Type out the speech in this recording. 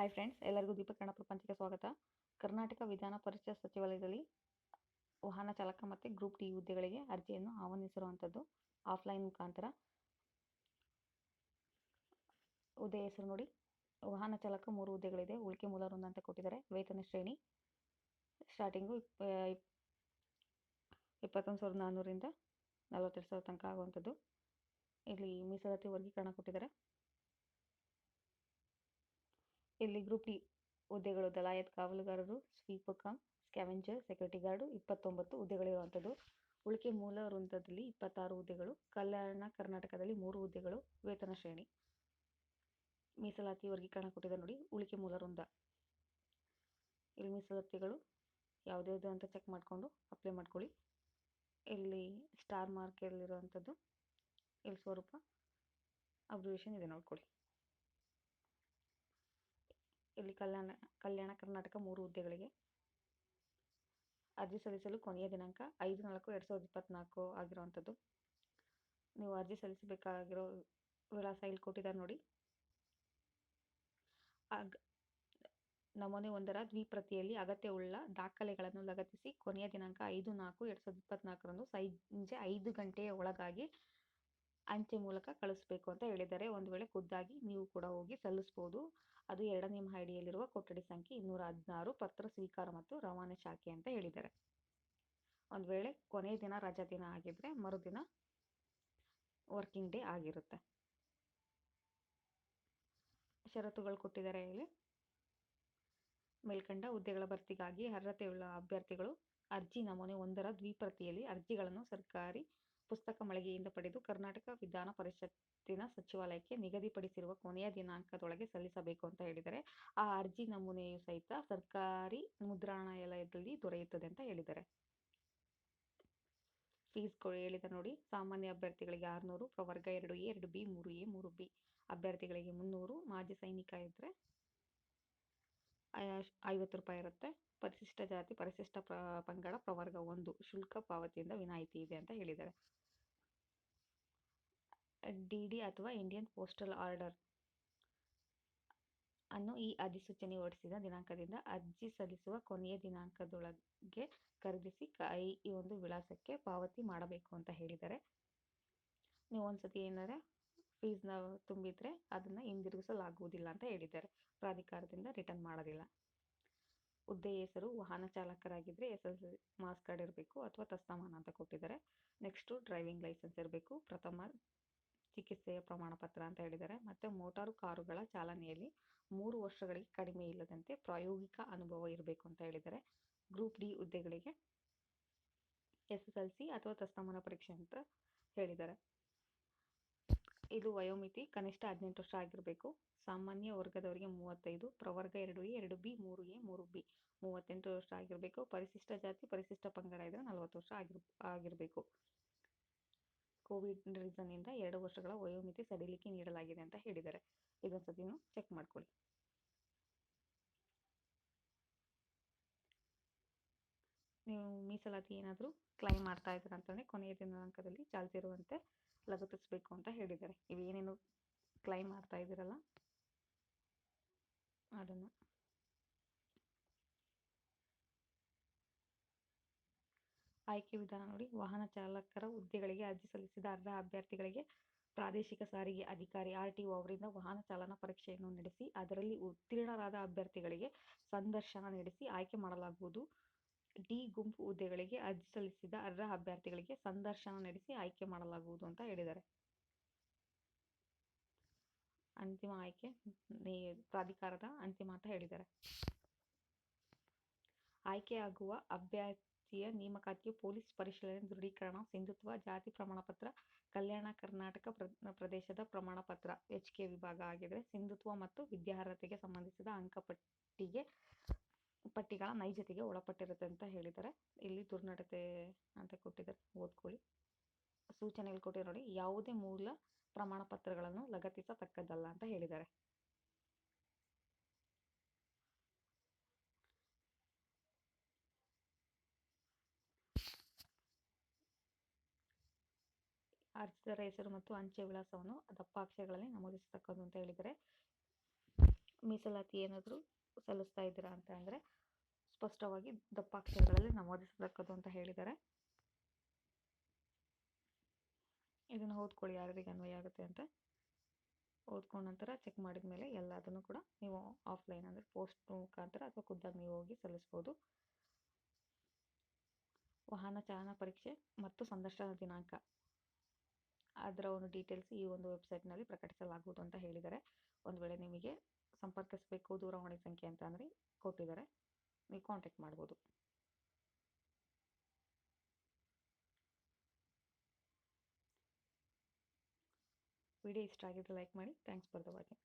Hi friends ಎಲ್ಲರಿಗೂ ದೀಪಕ್ ಪ್ರಪಂಚಕ್ಕೆ ಸ್ವಾಗತ. ಕರ್ನಾಟಕ ವಿಧಾನ ಪರಿಷತ್ ಸಚಿವಾಲಯದಲ್ಲಿ ವಾಹನ ಚಾಲಕ ಮತ್ತು ಗ್ರೂಪ್ ಡಿ ಹುದ್ದೆಗಳಿಗೆ ಅರ್ಜಿಯನ್ನು ಆಹ್ವಾನಿಸಿರುವಂಥದ್ದು ಆಫ್ಲೈನ್ ಮುಖಾಂತರ. ಹುದ್ದೆ ಹೆಸರು ನೋಡಿ. ವಾಹನ ಚಾಲಕ ಮೂರು ಹುದ್ದೆಗಳಿದೆ. ಉಳಿಕೆ ಮೂಲ ವೃಂದ ಅಂತ ಕೊಟ್ಟಿದ್ದಾರೆ. ವೇತನ ಶ್ರೇಣಿ ಸ್ಟಾರ್ಟಿಂಗು ಇಪ್ ಇಪ್- ಇಪ್ಪತ್ತೊಂದು ಸಾವಿರದ ನಾನ್ನೂರಿಂದ ನಲವತ್ತೆರಡು ಸಾವಿರ ತನಕ ಆಗುವಂಥದ್ದು ಇಲ್ಲಿ ಮೀಸಲಾತಿ ವರ್ಗೀಕರಣ ಕೊಟ್ಟಿದ್ದಾರೆ. ಇಲ್ಲಿ ಗ್ರೂಪ್ ಡಿ ಹುದ್ದೆಗಳು, ದಲಾಯತ್, ಕಾವಲುಗಾರರು, ಸ್ವೀಪಕ ಕಮ್ ಸ್ಕ್ಯಾವೆಂಜರ್, ಸೆಕ್ಯೂರಿಟಿ ಗಾರ್ಡು, ಇಪ್ಪತ್ತೊಂಬತ್ತು ಹುದ್ದೆಗಳಿರುವಂಥದ್ದು ಉಳಿಕೆ ಮೂಲ ವೃಂದದಲ್ಲಿ ಇಪ್ಪತ್ತಾರು ಹುದ್ದೆಗಳು, ಕಲ್ಯಾಣ ಕರ್ನಾಟಕದಲ್ಲಿ ಮೂರು ಹುದ್ದೆಗಳು, ವೇತನ ಶ್ರೇಣಿ. ಮೀಸಲಾತಿ ವರ್ಗೀಕರಣ ಕೊಟ್ಟಿದೆ ನೋಡಿ, ಉಳಿಕೆ ಮೂಲ ವೃಂದ. ಇಲ್ಲಿ ಮೀಸಲಾತಿಗಳು ಯಾವುದ್ಯಾವುದು ಅಂತ ಚೆಕ್ ಮಾಡಿಕೊಂಡು ಅಪ್ಲೈ ಮಾಡ್ಕೊಳ್ಳಿ. ಇಲ್ಲಿ ಸ್ಟಾರ್ ಮಾರ್ಕಲ್ಲಿರುವಂಥದ್ದು ಇಲ್ಲಿ ಸ್ವರೂಪ. ಅಬ್ರಿವೇಷನ್ ಇದೆ ನೋಡ್ಕೊಳ್ಳಿ. ಇಲ್ಲಿ ಕಲ್ಯಾಣ ಕಲ್ಯಾಣ ಕರ್ನಾಟಕ ಮೂರು ಹುದ್ದೆಗಳಿಗೆ. ಅರ್ಜಿ ಸಲ್ಲಿಸಲು ಕೊನೆಯ ದಿನಾಂಕ ಐದು ನಾಲ್ಕು ಎರಡು ಸಾವಿರದ ಇಪ್ಪತ್ತ್ನಾಲ್ಕು ಆಗಿರುವಂಥದ್ದು. ನೀವು ಅರ್ಜಿ ಸಲ್ಲಿಸಬೇಕಾಗಿರೋ ವಿಳಾಸ ಇಲ್ಲಿ ಕೊಟ್ಟಿದ್ದಾರೆ ನೋಡಿ. ಆಗ ನಮೂನೆ ಒಂದರ ದ್ವಿಪ್ರತಿಯಲ್ಲಿ ಅಗತ್ಯವುಳ್ಳ ದಾಖಲೆಗಳನ್ನು ಲಗತ್ತಿಸಿ ಕೊನೆಯ ದಿನಾಂಕ ಐದು ನಾಲ್ಕು ಎರಡು ಸಾವಿರದ ಇಪ್ಪತ್ತ್ನಾಲ್ಕರಂದು ಸಂಜೆ ಐದು ಗಂಟೆಯ ಒಳಗಾಗಿ ಅಂಚೆ ಮೂಲಕ ಕಳಿಸ್ಬೇಕು ಅಂತ ಹೇಳಿದ್ದಾರೆ. ಒಂದು ವೇಳೆ ಖುದ್ದಾಗಿ ನೀವು ಕೂಡ ಹೋಗಿ ಸಲ್ಲಿಸ್ಬೋದು. ಅದು ಎರಡನೇ ಮಹಡಿಯಲ್ಲಿರುವ ಕೊಠಡಿ ಸಂಖ್ಯೆ ಇನ್ನೂರ ಹದಿನಾರು, ಪತ್ರ ಸ್ವೀಕಾರ ಮತ್ತು ರವಾನೆ ಶಾಖೆ ಅಂತ ಹೇಳಿದ್ದಾರೆ. ಒಂದು ವೇಳೆ ಕೊನೆಯ ದಿನ ರಜಾ ದಿನ ಆಗಿದ್ರೆ ಮರುದಿನ ವರ್ಕಿಂಗ್ ಡೇ ಆಗಿರುತ್ತೆ. ಷರತ್ತುಗಳು ಕೊಟ್ಟಿದ್ದಾರೆ ಇಲ್ಲಿ. ಮೇಲ್ಕಂಡ ಹುದ್ದೆಗಳ ಭರ್ತಿಗಾಗಿ ಅರ್ಹತೆಯುಳ್ಳ ಅಭ್ಯರ್ಥಿಗಳು ಅರ್ಜಿ ನಮೂನೆ ಒಂದರ ದ್ವಿಪ್ರತಿಯಲ್ಲಿ ಅರ್ಜಿಗಳನ್ನು ಸರ್ಕಾರಿ ಪುಸ್ತಕ ಮಳಿಗೆಯಿಂದ ಪಡೆದು ಕರ್ನಾಟಕ ವಿಧಾನ ಪರಿಷತ್ತಿನ ಸಚಿವಾಲಯಕ್ಕೆ ನಿಗದಿಪಡಿಸಿರುವ ಕೊನೆಯ ದಿನಾಂಕದೊಳಗೆ ಸಲ್ಲಿಸಬೇಕು ಅಂತ ಹೇಳಿದರೆ, ಆ ಅರ್ಜಿ ನಮೂನೆಯು ಸಹಿತ ಸರ್ಕಾರಿ ಮುದ್ರಣಾಲಯದಲ್ಲಿ ದೊರೆಯುತ್ತದೆ ಅಂತ ಹೇಳಿದ್ದಾರೆ ಫೀಸ್ ಹೇಳಿದ ನೋಡಿ, ಸಾಮಾನ್ಯ ಅಭ್ಯರ್ಥಿಗಳಿಗೆ ಆರುನೂರು, ಪ್ರವರ್ಗ ಎರಡು ಎ, ಎರಡು ಬಿ, ಮೂರು ಎ, ಮೂರು ಬಿ. ಅಭ್ಯರ್ಥಿಗಳಿಗೆ ಮುನ್ನೂರು, ಮಾಜಿ ಸೈನಿಕ ಇದ್ದರೆ ಐವತ್ತು ರೂಪಾಯಿ ಇರುತ್ತೆ. ಪರಿಶಿಷ್ಟ ಜಾತಿ, ಪರಿಶಿಷ್ಟ ಪ್ರ, ಪಂಗಡ, ಪ್ರವರ್ಗ ಒಂದು, ಶುಲ್ಕ ಪಾವತಿಯಿಂದ ವಿನಾಯಿತಿ ಇದೆ ಅಂತ ಹೇಳಿದ್ದಾರೆ ಡಿ ಅಥವಾ ಇಂಡಿಯನ್ ಪೋಸ್ಟಲ್ ಆರ್ಡರ್ ಅನ್ನು ಈ ಅಧಿಸೂಚನೆ ಹೊರಡಿಸಿದ ದಿನಾಂಕದಿಂದ ಅರ್ಜಿ ಸಲ್ಲಿಸುವ ಕೊನೆಯ ದಿನಾಂಕದೊಳಗೆ ಖರೀದಿಸಿ ಕೈ ಈ ಒಂದು ವಿಳಾಸಕ್ಕೆ ಪಾವತಿ ಮಾಡಬೇಕು ಅಂತ ಹೇಳಿದ್ದಾರೆ. ನೀವು ಒಂದ್ಸತಿ ಏನಾರ ಫೀಸ್ನ ತುಂಬಿದ್ರೆ ಅದನ್ನು ಹಿಂದಿರುಗಿಸಲಾಗುವುದಿಲ್ಲ ಅಂತ ಹೇಳಿದ್ದಾರೆ. ಪ್ರಾಧಿಕಾರದಿಂದ ರಿಟರ್ನ್ ಮಾಡೋದಿಲ್ಲ. ಹುದ್ದೆ ಹೆಸರು, ವಾಹನ ಚಾಲಕರಾಗಿದ್ದರೆ S L C marks card ಇರಬೇಕು ಅಥವಾ ತಸ್ತಮಾನ ಅಂತ ಕೊಟ್ಟಿದ್ದಾರೆ. ನೆಕ್ಸ್ಟು ಡ್ರೈವಿಂಗ್ ಲೈಸೆನ್ಸ್ ಇರಬೇಕು. ಪ್ರಥಮ ಚಿಕಿತ್ಸೆಯ ಪ್ರಮಾಣಪತ್ರ ಅಂತ ಹೇಳಿದ್ದಾರೆ. ಮತ್ತೆ ಮೋಟಾರು ಕಾರುಗಳ ಚಾಲನೆಯಲ್ಲಿ ಮೂರು ವರ್ಷಗಳಿಗೆ ಕಡಿಮೆ ಇಲ್ಲದಂತೆ ಪ್ರಾಯೋಗಿಕ ಅನುಭವ ಇರಬೇಕು ಅಂತ ಹೇಳಿದ್ದಾರೆ. ಗ್ರೂಪ್ ಡಿ ಹುದ್ದೆಗಳಿಗೆ ಎಸ್ ಎಸ್ ಎಲ್ ಸಿ ಅಥವಾ ತಸ್ತಮಾನ ಪರೀಕ್ಷೆ ಅಂತ ಹೇಳಿದ್ದಾರೆ. ಇದು ವಯೋಮಿತಿ ಕನಿಷ್ಠ ಹದಿನೆಂಟು ವರ್ಷ ಆಗಿರಬೇಕು. ಸಾಮಾನ್ಯ ವರ್ಗದವರಿಗೆ ಮೂವತ್ತೈದು, ಪ್ರವರ್ಗ ಎರಡು ಎ, ಎರಡು ಬಿ, ಮೂರು ಎ, ಮೂರು ಬಿ ಮೂವತ್ತೆಂಟು ವರ್ಷ ಆಗಿರಬೇಕು. ಪರಿಶಿಷ್ಟ ಜಾತಿ, ಪರಿಶಿಷ್ಟ ಪಂಗಡ ಇದ್ದರೆ ನಲವತ್ತು ವರ್ಷ ಆಗಿರ್, ಆಗಿರಬೇಕು. ಕೋವಿಡ್ ರೀಸನ್ನಿಂದ ಎರಡು ವರ್ಷಗಳ ವಯೋಮಿತಿ ಸಡಿಲಿಕೆ ನೀಡಲಾಗಿದೆ ಅಂತ ಹೇಳಿದ್ದಾರೆ. ಇದೊಂದ್ಸತಿ ಚೆಕ್ ಮಾಡ್ಕೊಳ್ಳಿ. ನೀವು ಮೀಸಲಾತಿ ಏನಾದರೂ ಕ್ಲೈಮ್ ಮಾಡ್ತಾ ಇದ್ದೀರಾ ಅಂತಂದರೆ ಕೊನೆಯ ದಿನಾಂಕದಲ್ಲಿ ಚಾಲ್ತಿರುವಂತೆ ಲಗತ್ತಿಸಬೇಕು ಅಂತ ಹೇಳಿದ್ದಾರೆ. ಇವೇನೇನು ಕ್ಲೈಮ್ ಮಾಡ್ತಾ ಇದ್ದೀರಲ್ಲ? ಅದನ್ನು ಆಯ್ಕೆ ವಿಧಾನ ನೋಡಿ. ವಾಹನ ಚಾಲಕರ ಹುದ್ದೆಗಳಿಗೆ ಅರ್ಜಿ ಸಲ್ಲಿಸಿದ ಅರ್ಹ ಅಭ್ಯರ್ಥಿಗಳಿಗೆ ಪ್ರಾದೇಶಿಕ ಸಾರಿಗೆ ಅಧಿಕಾರಿ ಆರ್ ಟಿ ಒ ಅವರಿಂದ ವಾಹನ ಚಾಲನಾ ಪರೀಕ್ಷೆಯನ್ನು ನಡೆಸಿ, ಅದರಲ್ಲಿ ಉತ್ತೀರ್ಣರಾದ ಅಭ್ಯರ್ಥಿಗಳಿಗೆ ಸಂದರ್ಶನ ನಡೆಸಿ ಆಯ್ಕೆ ಮಾಡಲಾಗುವುದು. ಡಿ ಗುಂಪು ಹುದ್ದೆಗಳಿಗೆ ಅರ್ಜಿ ಸಲ್ಲಿಸಿದ ಅರ್ಹ ಅಭ್ಯರ್ಥಿಗಳಿಗೆ ಸಂದರ್ಶನ ನಡೆಸಿ ಆಯ್ಕೆ ಮಾಡಲಾಗುವುದು ಅಂತ ಹೇಳಿದ್ದಾರೆ. ಅಂತಿಮ ಆಯ್ಕೆ ಪ್ರಾಧಿಕಾರದ ಅಂತಿಮ ಅಂತ ಹೇಳಿದ್ದಾರೆ. ಆಯ್ಕೆಯಾಗುವ ಅಭ್ಯರ್ಥಿಯ ನೇಮಕಾತಿಯು ಪೊಲೀಸ್ ಪರಿಶೀಲನೆ ದೃಢೀಕರಣ, ಸಿಂಧುತ್ವ, ಜಾತಿ ಪ್ರಮಾಣ ಪತ್ರ ಕಲ್ಯಾಣ ಕರ್ನಾಟಕ ಪ್ರದೇಶದ ಪ್ರಮಾಣ ಪತ್ರ ಎಚ್ ಕೆ ವಿಭಾಗ ಆಗಿದ್ರೆ ಸಿಂಧುತ್ವ ಮತ್ತು ವಿದ್ಯಾರ್ಹತೆಗೆ ಸಂಬಂಧಿಸಿದ ಅಂಕಪಟ್ಟಿಗೆ ಪಟ್ಟಿಗಳ ನೈಜತೆಗೆ ಒಳಪಟ್ಟಿರುತ್ತೆ ಅಂತ ಹೇಳಿದ್ದಾರೆ. ಇಲ್ಲಿ ದುರ್ನಡತೆ ಅಂತ ಕೊಟ್ಟಿದ್ದಾರೆ. ಓದ್ಕೊಳ್ಳಿ. ಸೂಚನೆಗಳು ಕೊಟ್ಟಿರೋ ನೋಡಿ, ಯಾವುದೇ ಮೂಲ ಪ್ರಮಾಣ ಪತ್ರಗಳನ್ನು ಲಗತ್ತಿಸತಕ್ಕದ್ದಲ್ಲ ಅಂತ ಹೇಳಿದ್ದಾರೆ. ಅರ್ಜಿದಾರ ಹೆಸರು ಮತ್ತು ಅಂಚೆ ವಿಳಾಸವನ್ನು ದಪ್ಪ ಅಕ್ಷರಗಳಲ್ಲಿ ನಮೂದಿಸತಕ್ಕದ್ದು ಅಂತ ಹೇಳಿದರೆ ಮೀಸಲಾತಿ ಏನಾದರೂ ಸಲ್ಲಿಸ್ತಾ ಇದ್ದೀರಾ ಅಂತ ಅಂದರೆ ಸ್ಪಷ್ಟವಾಗಿ ದಪ್ಪಾಕ್ಷರಗಳಲ್ಲಿ ನಮೂದಿಸತಕ್ಕದ್ದು ಅಂತ ಹೇಳಿದ್ದಾರೆ. ಇದನ್ನು ಓದ್ಕೊಳ್ಳಿ, ಯಾರಿಗೆ ಅನ್ವಯ ಆಗುತ್ತೆ ಅಂತ. ಓದ್ಕೊಂಡ ನಂತರ ಚೆಕ್ ಮಾಡಿದ ಮೇಲೆ ಎಲ್ಲದನ್ನು ಕೂಡ ನೀವು ಆಫ್ಲೈನ್ ಅಂದರೆ ಪೋಸ್ಟ್ ಮುಖಾಂತರ ಅಥವಾ ಖುದ್ದಾಗಿ ನೀವು ಹೋಗಿ ಸಲ್ಲಿಸ್ಬೋದು. ವಾಹನ ಚಾಲನಾ ಪರೀಕ್ಷೆ ಮತ್ತು ಸಂದರ್ಶನ ದಿನಾಂಕ. ಅದರ ಒಂದು ಡೀಟೇಲ್ಸ್ ಈ ಒಂದು ವೆಬ್ಸೈಟ್ನಲ್ಲಿ ಪ್ರಕಟಿಸಲಾಗುವುದು ಅಂತ ಹೇಳಿದ್ದಾರೆ. ಒಂದು ವೇಳೆ ನಿಮಗೆ ಸಂಪರ್ಕಿಸಬೇಕು ದೂರವಾಣಿ ಸಂಖ್ಯೆ ಅಂತ ಅಂದರೆ ಕೊಟ್ಟಿದ್ದಾರೆ, ನೀವು ಕಾಂಟ್ಯಾಕ್ಟ್ ಮಾಡ್ಬೋದು. ವಿಡಿಯೋ ಇಷ್ಟ ಆಗಿದ್ರೆ ಲೈಕ್ ಮಾಡಿ ಥ್ಯಾಂಕ್ಸ್ ಫಾರ್ ದ ವಾಚಿಂಗ್